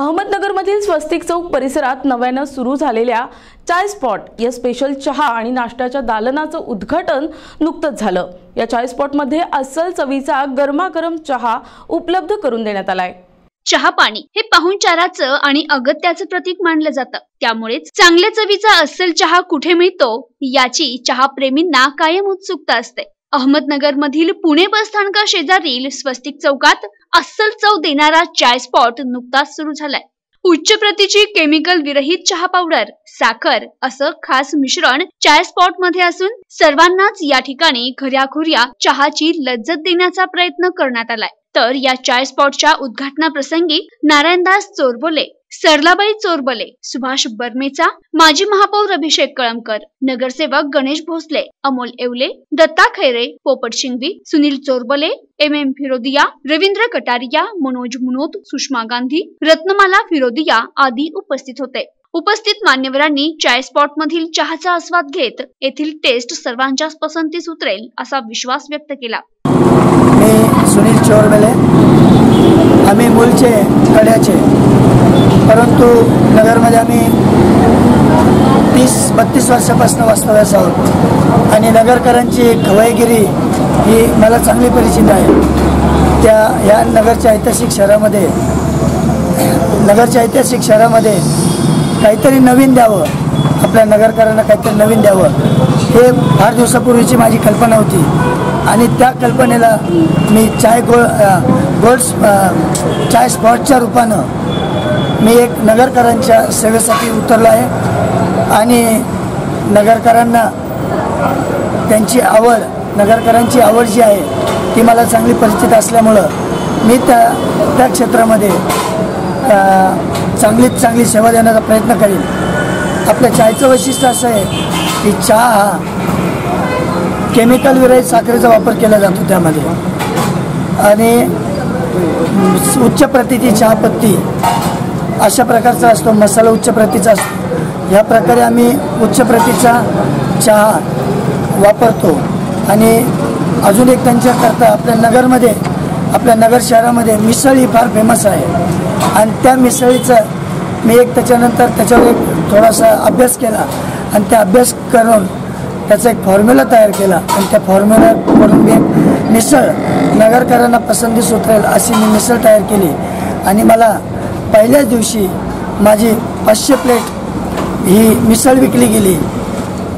अहमदनगरमधील स्वस्तिक चौक परिसरात नव्यानं सुरू झालेल्या चाय स्पॉट या स्पेशल चहा आणि नाश्त्याच्या दालनाचं उद्घाटन नुकतंच झालं. या चाय स्पॉटमध्ये अस्सल चवीचा गरमागरम चहा उपलब्ध करून देण्यात आलाय. चहा पाणी हे पाहुणचाराचं आणि अगत्याचं प्रतीक मानलं जातं. त्यामुळेच चांगल्या चवीचा अस्सल चहा कुठे मिळतो याची चहा प्रेमींना कायम उत्सुकता असते. अहमदनगर मधील पुणे बस स्थानका शेजारील स्वस्तिक चौकात अस्सल चव देणारा चाय स्पॉट नुकताच सुरू झालाय. उच्च प्रतीची केमिकल विरहित चहा पावडर साखर असं खास मिश्रण चाय स्पॉटमध्ये असून सर्वांनाच या ठिकाणी खऱ्याखुऱ्या चहाची लज्जत देण्याचा प्रयत्न करण्यात आलाय. तर या चाय स्पॉटच्या उद्घाटनाप्रसंगी नारायणदास चोरबोले सरलाबाई चोरबले सुभाष बर्मेचा माजी महापौर अभिषेक कळमकर नगरसेवक गणेश भोसले अमोल येवले दत्ता खैरे पोपट शिंगवी सुनील चोरबले एम एम फिरोदिया रवींद्र कटारिया मनोज मुनोत सुषमा गांधी रत्नमाला फिरोदिया आदी उपस्थित होते. उपस्थित मान्यवरांनी चाय स्पॉट मधील चहाचा आस्वाद घेत येथील टेस्ट सर्वांच्याच पसंतीस उतरेल असा विश्वास व्यक्त केला. मी सुनील चोरबले. आम्ही मूळचे कड्याचे. परंतु नगरमध्ये आम्ही तीस बत्तीस वर्षापासून वास्तव्यास आहोत. आणि नगरकरांची खवयगिरी ही मला चांगली परिचित आहे. त्या ह्या नगरच्या ऐतिहासिक शहरामध्ये नगरच्या ऐतिहासिक शहरामध्ये काहीतरी नवीन द्यावं आपल्या नगरकरांना काहीतरी नवीन द्यावं हे फार दिवसापूर्वीची माझी कल्पना होती. आणि त्या कल्पनेला मी चाय गो गोल्ड चाय स्पॉटच्या रूपानं मी एक नगरकरांच्या सेवेसाठी उतरलो आहे. आणि नगरकरांना त्यांची आवड नगरकरांची आवड जी आहे ती मला चांगली परिचित असल्यामुळं मी त्या त्या क्षेत्रामध्ये चांगलीच चांगलीत चांगली सेवा देण्याचा प्रयत्न करेन. आपल्या चायचं वैशिष्ट्य असं आहे की चहा हा केमिकल विरहित साखरेचा वापर केला जातो त्यामध्ये. आणि उच्च प्रतीची चहापत्ती अशा प्रकारचा असतो मसाला उच्च प्रतीचा असतो. या प्रकारे आम्ही उच्च प्रतीचा चहा वापरतो. आणि अजून एक त्यांच्याकरता आपल्या नगरमध्ये आपल्या नगर शहरामध्ये मिसळ ही फार फेमस आहे. आणि त्या मिसळीचं मी एक त्याच्यानंतर त्याच्यावर एक थोडासा अभ्यास केला. आणि त्या अभ्यास करून त्याचा एक फॉर्म्युला तयार केला. आणि त्या फॉर्म्युला करून मी मिसळ नगरकरांना पसंतीस उतरेल अशी मी मिसळ तयार केली. आणि मला पहिल्याच दिवशी माझी पाचशे प्लेट ही मिसळ विकली गेली.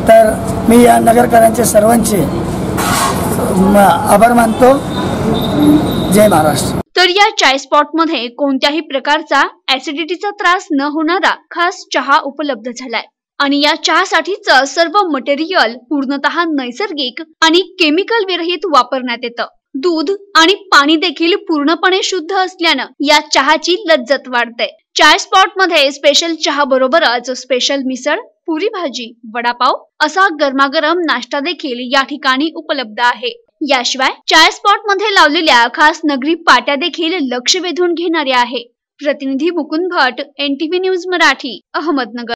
तर मी या नगरकरांचे सर्वांचे आभार मानतो. जय महाराष्ट्र. तर या चाय स्पॉटमध्ये कोणत्याही प्रकारचा ऍसिडिटीचा त्रास न होणारा खास चहा उपलब्ध झालाय. आणि या चहासाठीचं सर्व मटेरियल पूर्णतः नैसर्गिक आणि केमिकल विरहित वापरण्यात येतं. दूध आणि पाणी देखील पूर्णपणे शुद्ध असल्यानं या चहाची लज्जत वाढते. चाय स्पॉटमध्ये स्पेशल चहा बरोबरच स्पेशल मिसळ पुरी भाजी वडापाव असा गरमागरम नाश्ता देखील या ठिकाणी उपलब्ध आहे. याशिवाय चाय स्पॉटमध्ये लावलेल्या खास नगरी पाट्या देखील लक्ष वेधून घेणाऱ्या आहे. प्रतिनिधी मुकुंद भट एनटीव्ही न्यूज मराठी अहमदनगर.